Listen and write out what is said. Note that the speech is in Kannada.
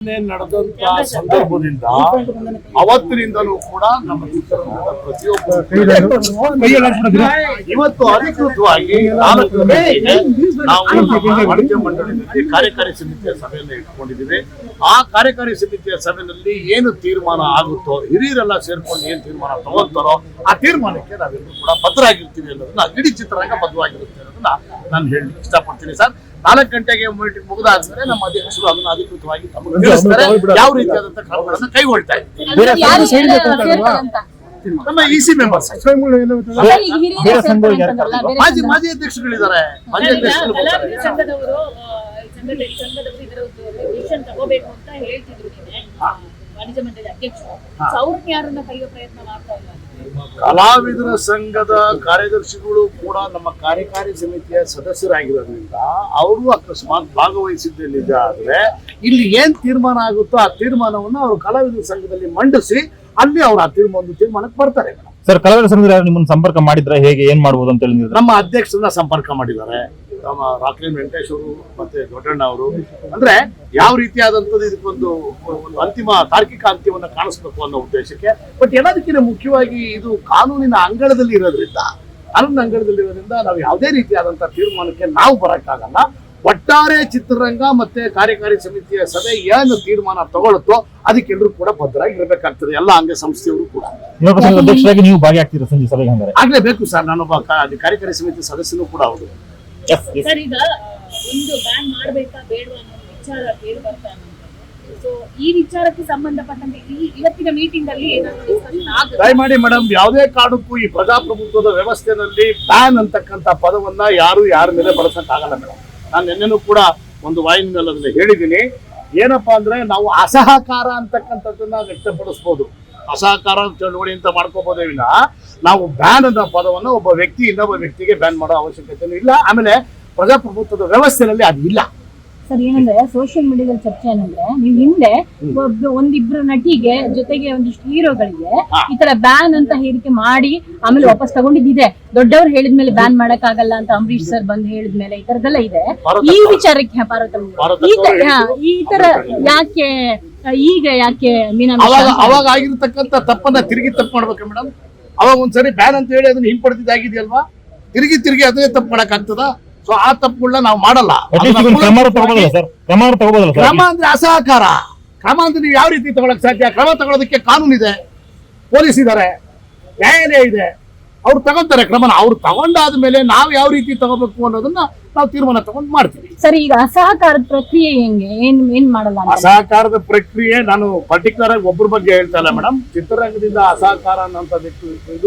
ಘಟನೆ ನಡೆದಂತ ಸಂದರ್ಭದಿಂದ ಅವತ್ತಿನಿಂದಲೂ ಕೂಡ ನಮ್ಮ ಚಿತ್ರರಂಗದ ಪ್ರತಿಯೊಬ್ಬ ಇವತ್ತು ಅಧಿಕೃತವಾಗಿ ನಾಲ್ಕು ನಾವು ವಾಣಿಜ್ಯ ಮಂಡಳಿಯಲ್ಲಿ ಕಾರ್ಯಕಾರಿ ಸಮಿತಿಯ ಸಭೆಯನ್ನು ಇಟ್ಕೊಂಡಿದ್ದೀವಿ. ಆ ಕಾರ್ಯಕಾರಿ ಸಮಿತಿಯ ಸಭೆಯಲ್ಲಿ ಏನು ತೀರ್ಮಾನ ಆಗುತ್ತೋ ಹಿರಿಯರೆಲ್ಲ ಸೇರ್ಕೊಂಡು ಏನ್ ತೀರ್ಮಾನ ತಗೋತಾರೋ ಆ ತೀರ್ಮಾನಕ್ಕೆ ನಾವೆಲ್ಲರೂ ಕೂಡ ಬದ್ಧರಾಗಿರ್ತೀವಿ ಅನ್ನೋದನ್ನ ಇಡೀ ಚಿತ್ರರಂಗ ಬದ್ಧವಾಗಿರುತ್ತೆ ಅನ್ನೋದನ್ನ ನಾನು ಹೇಳಿ ಇಷ್ಟಪಡ್ತೀನಿ ಸರ್. ನಾಲ್ಕು ಗಂಟೆಗೆ ಮೀಟಿಂಗ್ ಮುಗಿದಾದ್ಮೇಲೆ ನಮ್ಮ ಅಧ್ಯಕ್ಷರು ಅದನ್ನ ಅಧಿಕೃತವಾಗಿ ತಮಗೆ ತಿಳಿಸ್ತಾರೆ. ಯಾವ ರೀತಿಯಾದಂತಹ ಕ್ರಮಗಳನ್ನು ಕೈಗೊಳ್ತಾ ಇದ್ದೀವಿ. ನಮ್ಮ ಇ ಸಿ ಮೆಂಬರ್ಸ್ ಮಾಜಿ. ಮಾಜಿ ಅಧ್ಯಕ್ಷರುಗಳಿದ್ದಾರೆ. ಮಾಜಿ ಅಧ್ಯಕ್ಷರು ಸಂಘದವರು ಸಂಘದ ಸಂಘದವರು ಇದರ ಡಿಸಿಷನ್ ತಗೋಬೇಕು ಅಂತ ಹೇಳ್ತಿದ್ರು ವಾಣಿಜ್ಯ ಮಂಡಳಿ ಅಧ್ಯಕ್ಷರು. ಅವ್ರನ್ನ ಯಾರನ್ನ ಕರೆಯುವ ಪ್ರಯತ್ನ ಮಾಡ್ತಾ ಇಲ್ಲ? ಕಲಾವಿದರ ಸಂಘದ ಕಾರ್ಯದರ್ಶಿಗಳು ಕೂಡ ನಮ್ಮ ಕಾರ್ಯಕಾರಿ ಸಮಿತಿಯ ಸದಸ್ಯರಾಗಿರೋದ್ರಿಂದ ಅವರು ಅಕಸ್ಮಾತ್ ಭಾಗವಹಿಸಿದ್ದೇ ನಿಜ ಆದ್ರೆ ಇಲ್ಲಿ ಏನ್ ತೀರ್ಮಾನ ಆಗುತ್ತೋ ಆ ತೀರ್ಮಾನವನ್ನು ಅವರು ಕಲಾವಿದರ ಸಂಘದಲ್ಲಿ ಮಂಡಿಸಿ ಅಲ್ಲಿ ಅವರು ಆ ತೀರ್ಮಾನ ಒಂದು ತೀರ್ಮಾನಕ್ಕೆ ಬರ್ತಾರೆ. ಮೇಡಮ್ ಸರ್ ಸಂಘದ ಯಾರು ಸಂಪರ್ಕ ಮಾಡಿದ್ರೆ ಹೇಗೆ, ಏನ್ ಮಾಡಬಹುದು ಅಂತ ಹೇಳಿದ್ರೆ ನಮ್ಮ ಅಧ್ಯಕ್ಷರನ್ನ ಸಂಪರ್ಕ ಮಾಡಿದ್ದಾರೆ. ನಮ್ಮ ರಾಕ್ಲಿನ್ ವೆಂಕಟೇಶ್ ಅವರು ಮತ್ತೆ ದೊಡ್ಡಣ್ಣ ಅವರು. ಅಂದ್ರೆ ಯಾವ ರೀತಿಯಾದಂಥದ್ದು ಇದಕ್ಕೊಂದು ಒಂದು ಅಂತಿಮ ತಾರ್ಕಿಕ ಅಂತ್ಯವನ್ನು ಕಾಣಿಸ್ಬೇಕು ಅನ್ನೋ ಉದ್ದೇಶಕ್ಕೆ. ಬಟ್ ಎಲ್ಲದಕ್ಕಿಂತ ಮುಖ್ಯವಾಗಿ ಇದು ಕಾನೂನಿನ ಅಂಗಳದಲ್ಲಿ ಇರೋದ್ರಿಂದ, ಕಾನೂನಿನ ಅಂಗಳದಲ್ಲಿ ಇರೋದ್ರಿಂದ ನಾವು ಯಾವುದೇ ರೀತಿಯಾದಂತಹ ತೀರ್ಮಾನಕ್ಕೆ ನಾವು ಬರಕ್ಕಾಗಲ್ಲ. ಒಟ್ಟಾರೆ ಚಿತ್ರರಂಗ ಮತ್ತೆ ಕಾರ್ಯಕಾರಿ ಸಮಿತಿಯ ಸಭೆ ಏನು ತೀರ್ಮಾನ ತಗೊಳುತ್ತೋ ಅದಕ್ಕೆಲ್ಲರೂ ಕೂಡ ಭದ್ರಾಗಿ ಇರಬೇಕಾಗ್ತದೆ ಎಲ್ಲ ಅಂಗ ಸಂಸ್ಥೆಯವರು ಕೂಡ. ಅಧ್ಯಕ್ಷರಾಗಿ ನೀವು ಭಾಗಿಯಾಗ್ತೀರಾ ಸಂಜೆ ಸಭೆಗೆ ಹಂಗಾರೆ ಆಗ್ಲೇಬೇಕು ಸರ್. ನಾನು ಕಾ- ಕಾರ್ಯಕಾರಿ ಸಮಿತಿ ಸದಸ್ಯನೂ ಕೂಡ ಹೌದು. ಒಂದು ಬ್ಯಾನ್ ಮಾಡ್ಬೇಕಾ ಬೇಡವಾ ಅನ್ನೋ ವಿಚಾರ ಕೇಳಿ ಬರ್ತಾ ಸೊ ಈ ವಿಚಾರಕ್ಕೆ ಸಂಬಂಧಪಟ್ಟಂತೆ ಈ- ಇವತ್ತಿನ ಮೀಟಿಂಗ್ ಅಲ್ಲಿ ಏನಾದ್ರು ಡಿಸ್ಕಷನ್ ಆಗುತ್ತೆ? ದಯಮಾಡಿ ಮೇಡಮ್ ಯಾವುದೇ ಕಾರಣಕ್ಕೂ ಈ ಪ್ರಜಾಪ್ರಭುತ್ವದ ವ್ಯವಸ್ಥೆನಲ್ಲಿ ಬ್ಯಾನ್ ಅಂತಕ್ಕಂತ ಪದವನ್ನ ಯಾರು ಯಾರ ಮೇಲೆ ಬಳಸಕ್ಕಾಗಲ್ಲ ಮೇಡಮ್ ನಾನು ನಿನ್ನೆನೂ ಕೂಡ ಒಂದು ವಾಹಿನಿಯಲ್ಲಿ ಹೇಳಿದ್ದೀನಿ. ಏನಪ್ಪಾ ಅಂದ್ರೆ ನಾವು ಅಸಹಕಾರ ಅಂತಕ್ಕಂಥದ್ದನ್ನ ವ್ಯಕ್ತಪಡಿಸ್ಬೋದು. ಅಸಹಕಾರ ಚಳುವಳಿ ಅಂತ ಮಾಡ್ಕೋಬೋದೇ ವಿನ ನಾವು ಬ್ಯಾನ್ ಅನ್ನೋ ಪದವನ್ನು ಒಬ್ಬ ವ್ಯಕ್ತಿ ಇನ್ನೊಬ್ಬ ವ್ಯಕ್ತಿಗೆ ಬ್ಯಾನ್ ಮಾಡೋ ಅವಶ್ಯಕತೆ ಇಲ್ಲ. ಆಮೇಲೆ ಪ್ರಜಾಪ್ರಭುತ್ವದ ವ್ಯವಸ್ಥೆಯಲ್ಲಿ ಅದು ಇಲ್ಲ. ಸರ್ ಏನಂದ್ರೆ ಸೋಷಿಯಲ್ ಮೀಡಿಯಾದಲ್ಲಿ ಚರ್ಚೆ ಏನಂದ್ರೆ ನೀವು ಹಿಂದೆ ಒಬ್ಬ ಒಂದಿಬ್ರು ನಟಿಗೆ ಜೊತೆಗೆ ಒಂದಿಷ್ಟು ಹೀರೋಗಳಿಗೆ ಈ ತರ ಬ್ಯಾನ್ ಅಂತ ಹೇಳಿಕೆ ಮಾಡಿ ಆಮೇಲೆ ವಾಪಸ್ ತಗೊಂಡಿದ್ದಿದೆ. ದೊಡ್ಡವ್ರು ಹೇಳಿದ್ಮೇಲೆ ಬ್ಯಾನ್ ಮಾಡಕ್ ಆಗಲ್ಲ ಅಂತ ಅಂಬರೀಶ್ ಸರ್ ಬಂದು ಹೇಳಿದ್ಮೇಲೆ ಈ ತರದೆಲ್ಲ ಇದೆ. ಈ ವಿಚಾರಕ್ಕೆ ಭಾರತ ಈ ತರ ಯಾಕೆ ಈಗ ಯಾಕೆ ಮೀನಾ ಅವಾಗ? ಅವಾಗ ಆಗಿರ್ತಕ್ಕಂಥ ತಪ್ಪನ್ನ ತಿರುಗಿ ತಪ್ಪು ಮಾಡ್ಬೇಕು ಮೇಡಮ್ ಅವಾಗ ಒಂದ್ಸರಿ ಬ್ಯಾನ್ ಅಂತ ಹೇಳಿ ಅದನ್ನ ಹಿಂಪಡೆದಿದ್ದಾಗಿದೆಯಲ್ವಾ? ತಿರುಗಿ ತಿರುಗಿ ಅದೇ ತಪ್ಪು ಮಾಡಕ್ ಆಗ್ತದ ಸೊ ಆ ತಪ್ಪುಗಳನ್ನ ನಾವು ಮಾಡಲ್ಲ. ಕ್ರಮ ಸರ್? ಕ್ರಮ ತಗೋಬೋದಲ್ಲ ಸರ್? ಕ್ರಮ ಅಂದ್ರೆ ಅಸಹಕಾರ. ಕ್ರಮ ಅಂದ್ರೆ ನೀವು ಯಾವ ರೀತಿ ತಗೊಳಕ್ ಸಾಧ್ಯ? ಕ್ರಮ ತಗೊಳೋದಕ್ಕೆ ಕಾನೂನು ಇದೆ. ಪೊಲೀಸ್ ಇದ್ದಾರೆ ನ್ಯಾಯಾಲಯ ಇದೆ. ಅವ್ರು ತಗೊಂತಾರೆ ಕ್ರಮನ. ಅವ್ರು ತಗೊಂಡಾದ ಮೇಲೆ ನಾವು ಯಾವ ರೀತಿ ತಗೋಬೇಕು ಅನ್ನೋದನ್ನ ನಾವು ತೀರ್ಮಾನ ತಗೊಂಡು ಮಾಡ್ತೀವಿ. ಸರ್ ಈಗ ಅಸಹಕಾರದ ಪ್ರಕ್ರಿಯೆ ಹೆಂಗೆ? ಏನ್ ಏನ್ ಮಾಡಲ್ಲ ಅಸಹಕಾರದ ಪ್ರಕ್ರಿಯೆ ನಾನು ಪರ್ಟಿಕ್ಯುಲರ್ ಆಗಿ ಒಬ್ಬರ ಬಗ್ಗೆ ಹೇಳ್ತಾ ಇಲ್ಲ ಮೇಡಮ್ ಚಿತ್ರರಂಗದಿಂದ ಅಸಹಕಾರ ಅನ್ನೋಂಥದ್ದು